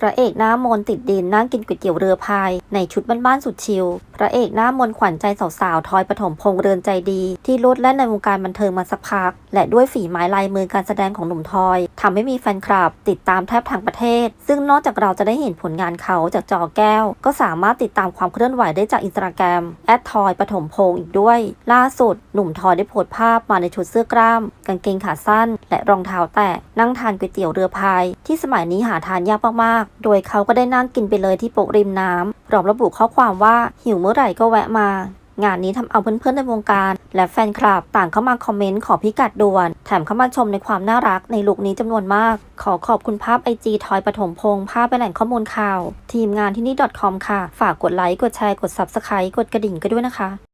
พระเอกหน้ามนต์ติดดินนั่งกินก๋วยเตี๋ยวเรือพายในชุดบ้านๆสุดชิล พระเอกหน้ามนขวัญใจสาวๆทอยปฐมพงษ์เรือนใจดี ที่ลดแล่นในวงการบันเทิงมาสักพัก และด้วยฝีไม้ลายมือการแสดงของหนุ่มทอยทำให้มีแฟนคลับ ติดตามแทบทั้งประเทศ ซึ่งนอกจากเราจะได้เห็นผลงานเขาจากจอแก้ว ก็สามารถติดตามความเคลื่อนไหวได้จากอินสตาแกรมแอดทอยปฐมพงษ์อีกด้วย ล่าสุด หนุ่มทอยได้โพสต์ภาพมาในชุดเสื้อกล้าม กางเกงขาสั้น และรองเท้าแตะนั่งทานก๋วยเตี๋ยวเรือพาย ที่สมัยนี้หาทานยากมากๆ โดยเขาก็ได้นั่งกินไปเลยที่โป๊ะริมน้ำพร้อมระบุข้อความว่าหิวเมื่อไหร่ก็แวะมางานนี้ทำเอาเพื่อนๆในวงการ และแฟนคลับต่างเข้ามาคอมเมนต์ขอพิกัดด่วน แถมเข้ามาชมในความน่ารักในลุคนี้จำนวนมาก ขอขอบคุณภาพไอจีทอยปฐมพงศ์ภาพเป็นแหล่งข้อมูลข่าว ทีมงานที่นี่ .com ค่ะ ฝากกดไลค์ กดแชร์ กด Subscribe กดกระดิ่งก็ด้วยนะคะ